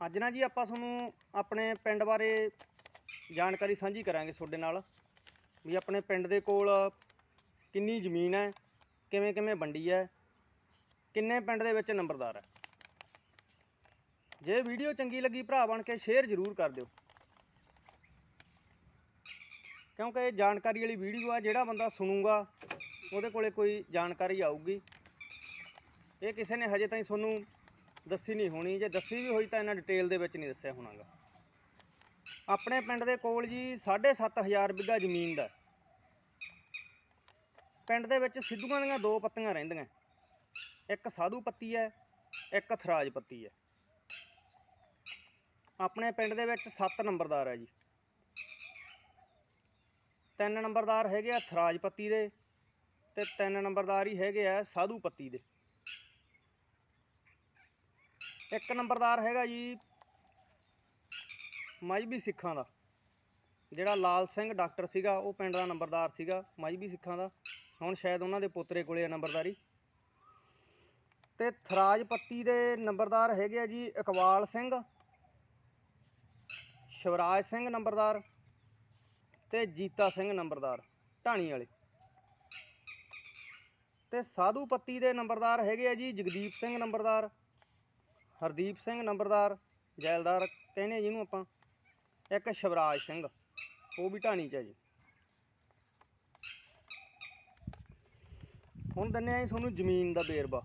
ਅੱਜ ਨਾ ਜੀ ਆਪਾਂ ਤੁਹਾਨੂੰ ਆਪਣੇ ਪਿੰਡ ਬਾਰੇ ਜਾਣਕਾਰੀ ਸਾਂਝੀ ਕਰਾਂਗੇ ਤੁਹਾਡੇ ਨਾਲ, ਵੀ ਆਪਣੇ ਪਿੰਡ ਦੇ ਕੋਲ ਕਿੰਨੀ ਜ਼ਮੀਨ ਹੈ, ਕਿਵੇਂ ਕਿਵੇਂ ਵੰਡੀ ਹੈ, ਕਿੰਨੇ ਪਿੰਡ ਦੇ ਵਿੱਚ ਨੰਬਰਦਾਰ ਹੈ। ਜੇ ਵੀਡੀਓ ਚੰਗੀ ਲੱਗੀ ਭਰਾ ਬਣ ਕੇ ਸ਼ੇਅਰ ਜ਼ਰੂਰ ਕਰ ਦਿਓ। ਕਿਉਂਕਿ ਇਹ ਜਾਣਕਾਰੀ ਵਾਲੀ ਵੀਡੀਓ ਆ, ਜਿਹੜਾ ਬੰਦਾ ਸੁਣੂਗਾ, ਉਹਦੇ ਕੋਲੇ ਕੋਈ ਜਾਣਕਾਰੀ ਆਊਗੀ। ਇਹ ਕਿਸੇ ਨੇ ਹਜੇ ਤਾਈਂ ਤੁਹਾਨੂੰ ਦੱਸੀ ਨਹੀਂ ਹੋਣੀ, ਜੇ ਦੱਸੀ ਵੀ ਹੋਈ ਤਾਂ ਇਹਨਾਂ ਡਿਟੇਲ ਦੇ ਵਿੱਚ ਨਹੀਂ ਦੱਸਿਆ ਹੋਣਾਗਾ। ਆਪਣੇ ਪਿੰਡ ਦੇ ਕੋਲ ਜੀ 7500 ਬਿੱਗਾ ਜ਼ਮੀਨ ਦਾ। ਪਿੰਡ ਦੇ ਵਿੱਚ ਸਿੱਧੂਆਂ ਦੀਆਂ ਦੋ ਪੱਤੀਆਂ ਰਹਿੰਦੀਆਂ। ਇੱਕ ਸਾਧੂ ਪੱਤੀ ਹੈ, ਇੱਕ ਥਰਾਜ ਪੱਤੀ ਹੈ। ਆਪਣੇ ਪਿੰਡ ਦੇ ਵਿੱਚ 7 ਨੰਬਰਦਾਰ ਹੈ ਜੀ। ਤਿੰਨ ਨੰਬਰਦਾਰ ਹੈਗੇ ਆ ਥਰਾਜ ਪੱਤੀ ਦੇ ਤੇ ਤਿੰਨ ਨੰਬਰਦਾਰ ਹੀ ਹੈਗੇ ਆ ਸਾਧੂ ਪੱਤੀ ਦੇ। ਇੱਕ ਨੰਬਰਦਾਰ ਹੈਗਾ ਜੀ ਮਾਈਬੀ ਸਿੱਖਾਂ ਦਾ, ਜਿਹੜਾ ਲਾਲ ਸਿੰਘ ਡਾਕਟਰ ਸੀਗਾ, ਉਹ ਪਿੰਡ ਦਾ ਨੰਬਰਦਾਰ ਸੀਗਾ ਮਾਈਬੀ ਸਿੱਖਾਂ ਦਾ। ਹੁਣ ਸ਼ਾਇਦ ਉਹਨਾਂ ਦੇ ਪੋਤਰੇ ਕੋਲੇ ਆ ਨੰਬਰਦਾਰੀ। ਤੇ ਥਰਾਜ ਪੱਤੀ ਦੇ ਨੰਬਰਦਾਰ ਹੈਗੇ ਆ ਜੀ ਇਕਬਾਲ ਸਿੰਘ, ਸ਼ਿਵਰਾਜ ਸਿੰਘ ਨੰਬਰਦਾਰ ਤੇ ਜੀਤਾ ਸਿੰਘ ਨੰਬਰਦਾਰ, ਢਾਣੀ ਵਾਲੇ। ਤੇ ਸਾਧੂ ਪੱਤੀ ਦੇ ਨੰਬਰਦਾਰ ਹੈਗੇ ਆ ਜੀ ਜਗਦੀਪ ਸਿੰਘ ਨੰਬਰਦਾਰ ਹਰਦੀਪ ਸਿੰਘ ਨੰਬਰਦਾਰ, ਜੈਲਦਾਰ ਕਹਿੰਦੇ ਜਿਹਨੂੰ ਆਪਾਂ, ਇੱਕ ਸ਼ਿਵਰਾਜ ਸਿੰਘ, ਉਹ ਵੀ ਢਾਣੀ ਚ ਹੈ ਜੀ। ਹੁਣ ਦਿੰਨੇ ਆ ਜੀ ਤੁਹਾਨੂੰ ਜ਼ਮੀਨ ਦਾ ਬੇਰਵਾ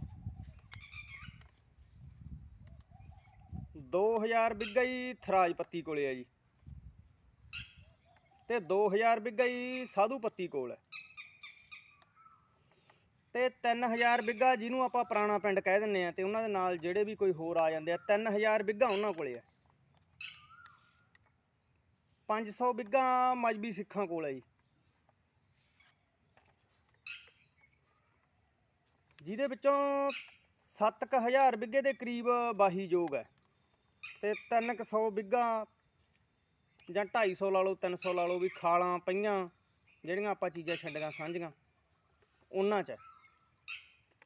2000 ਬਿੱਗਾ ਹੀ ਥਰਾਜ ਪੱਤੀ ਕੋਲੇ ਹੈ ਜੀ। ਤੇ 2000 ਬਿੱਗਾ ਹੀ ਸਾਧੂ ਪੱਤੀ ਕੋਲ ਹੈ ਤੇ 3000 ਬਿੱਗਾ ਜਿਹਨੂੰ ਆਪਾਂ ਪੁਰਾਣਾ ਪਿੰਡ ਕਹਿ ਦਿੰਨੇ ਆ ਤੇ ਉਹਨਾਂ ਦੇ ਨਾਲ ਜਿਹੜੇ ਵੀ ਕੋਈ ਹੋਰ ਆ ਜਾਂਦੇ ਆ 3000 ਬਿੱਗਾ ਉਹਨਾਂ ਕੋਲੇ ਆ 500 ਬਿੱਗਾ ਮਜਬੀ ਸਿੱਖਾਂ ਕੋਲ ਹੈ ਜੀ ਜਿਹਦੇ ਵਿੱਚੋਂ 7000 ਬਿੱਗੇ ਦੇ ਕਰੀਬ ਵਾਹੀ ਯੋਗ ਹੈ ਤੇ 300 ਬਿੱਗਾ ਜਾਂ 250 ਲਾ ਲਓ 300 ਲਾ ਲਓ ਵੀ ਖਾਲਾਂ ਪਈਆਂ, ਜਿਹੜੀਆਂ ਆਪਾਂ ਚੀਜ਼ਾਂ ਛੱਡੀਆਂ, ਸਾਂਝੀਆਂ, ਉਹਨਾਂ 'ਚ ਹੈ।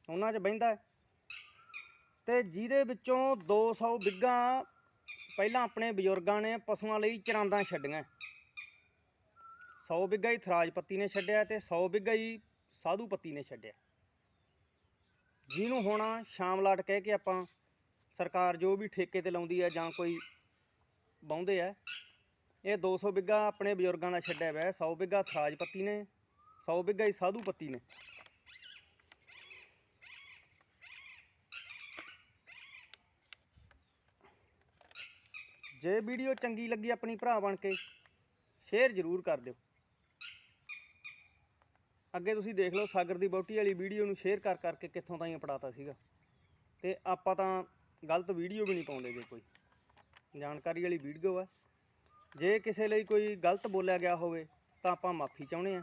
ਉਹਨਾਂ 'ਚ ਬਹਿੰਦਾ ਹੈ। ਤੇ ਜਿਹਦੇ ਵਿੱਚੋਂ 200 ਬਿੱਗਾ ਪਹਿਲਾਂ ਆਪਣੇ ਬਜ਼ੁਰਗਾਂ ਨੇ ਪਸ਼ੂਆਂ ਲਈ ਚਰਾਂਦਾਂ ਛੱਡੀਆਂ। 100 ਬਿੱਗਾ ਹੀ ਥਰਾਜ ਪੱਤੀ ਨੇ ਛੱਡਿਆ ਤੇ 100 ਬਿੱਗਾ ਹੀ ਸਾਧੂ ਪੱਤੀ ਨੇ ਛੱਡਿਆ। ਜਿਹਨੂੰ ਹੁਣ ਸ਼ਾਮ ਲਾਟ ਕਹਿ ਕੇ ਆਪਾਂ ਸਰਕਾਰ ਜੋ ਵੀ ਠੇਕੇ ਤੇ ਲਾਉਂਦੀ ਹੈ ਜਾਂ ਕੋਈ ਬਾਉਂਦੇ ਆ ਇਹ 200 ਬਿੱਗਾ ਆਪਣੇ ਬਜ਼ੁਰਗਾਂ ਦਾ ਛੱਡਿਆ ਹੋਇਆ ਹੈ। 100 ਬਿੱਗਾ ਥਰਾਜ ਪੱਤੀ ਨੇ 100 ਬਿੱਗਾ ਹੀ ਸਾਧੂ ਪੱਤੀ ਨੇ। ਜੇ ਵੀਡੀਓ ਚੰਗੀ ਲੱਗੀ ਆਪਣੀ ਭਰਾ ਬਣ ਕੇ ਸ਼ੇਅਰ ਜ਼ਰੂਰ ਕਰ ਦਿਓ। ਅੱਗੇ ਤੁਸੀਂ ਦੇਖ ਲਓ ਸਾਗਰ ਦੀ ਬੋਟੀ ਵਾਲੀ ਵੀਡੀਓ ਨੂੰ ਸ਼ੇਅਰ ਕਰ ਕਰਕੇ ਕਿੱਥੋਂ ਤਾਈਂ ਪੜਾਤਾ ਸੀਗਾ। ਤੇ ਆਪਾਂ ਤਾਂ ਗਲਤ ਵੀਡੀਓ ਵੀ ਨਹੀਂ ਪਾਉਂਦੇ ਜੇ ਕੋਈ। ਜਾਣਕਾਰੀ ਵਾਲੀ ਵੀਡੀਓ ਹੈ ਜੇ ਕਿਸੇ ਲਈ ਕੋਈ ਗਲਤ ਬੋਲਿਆ ਗਿਆ ਹੋਵੇ ਤਾਂ ਆਪਾਂ ਮਾਫੀ ਚਾਹੁੰਦੇ ਆ।